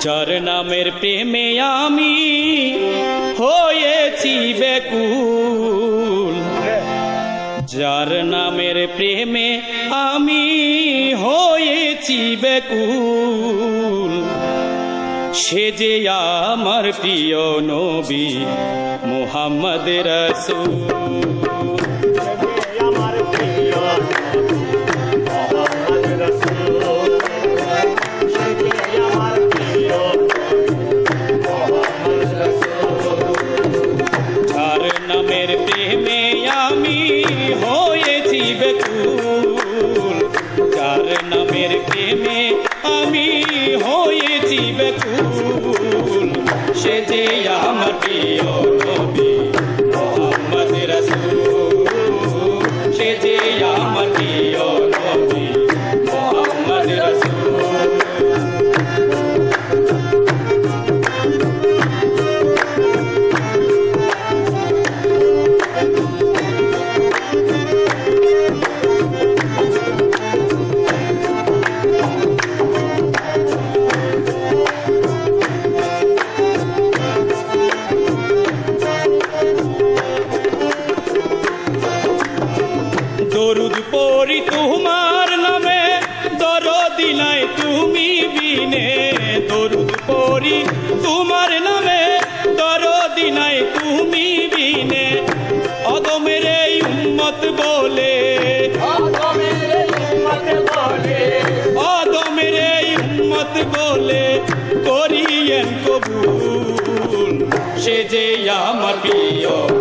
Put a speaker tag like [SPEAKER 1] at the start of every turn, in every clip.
[SPEAKER 1] যার নামের প্রেমে আমি হয়েছি বেকুল। যার নামের প্রেমে আমি হয়েছি বেকুল। সে যে আমার প্রিয় নবী মোহাম্মদ রসুল। প্রেমে বলে করিয়েন কবুল। সে যে আমার প্রিয়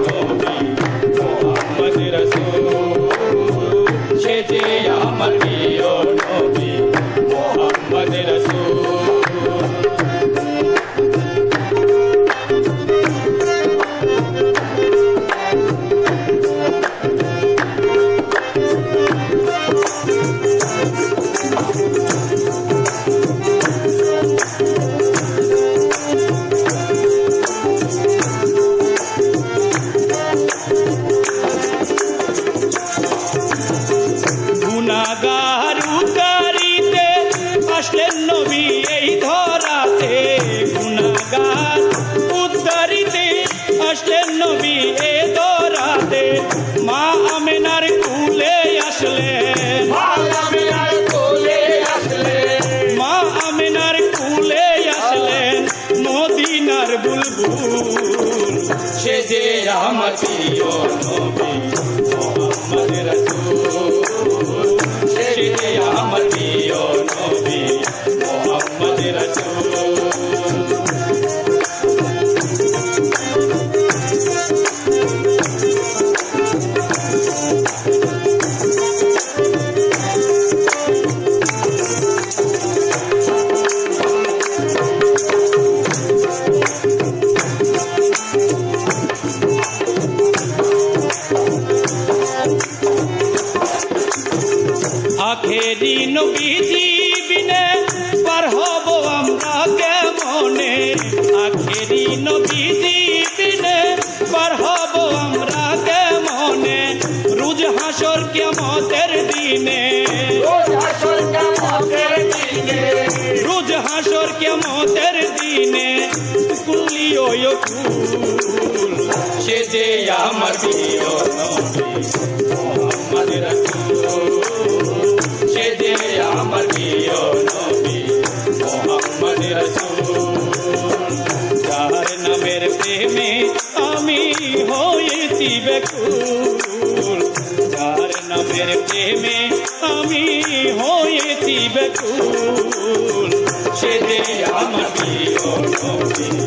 [SPEAKER 1] আসলেন নবী এই ধরাতে গুনাগার উতারিতে আসলেন নবী এ ধরাতে। মা আমেনার কুলে আসলেন।
[SPEAKER 2] আদমের কোলে আসলে
[SPEAKER 1] মা আমেনার কুলে আসলেন। মদিনার বুলবুল। সে যে আমার প্রিয় নবী। আখেরি নবীজি বিনে পার হব আমরা কেমনে? আখেরি নবীজি বিনে পার হব আমরা কেমনে? রুজ হাসর কেমতের দিনে।
[SPEAKER 2] রোজ হাসর কামতের দিনে।
[SPEAKER 1] কুলিও কুল সে যে আমার প্রিয় যার নামের প্রেমে আমি হয়েছি বেকুল যার নামের প্রেমে আমি হয়েছি বেকুল সে যে আমার প্রিয়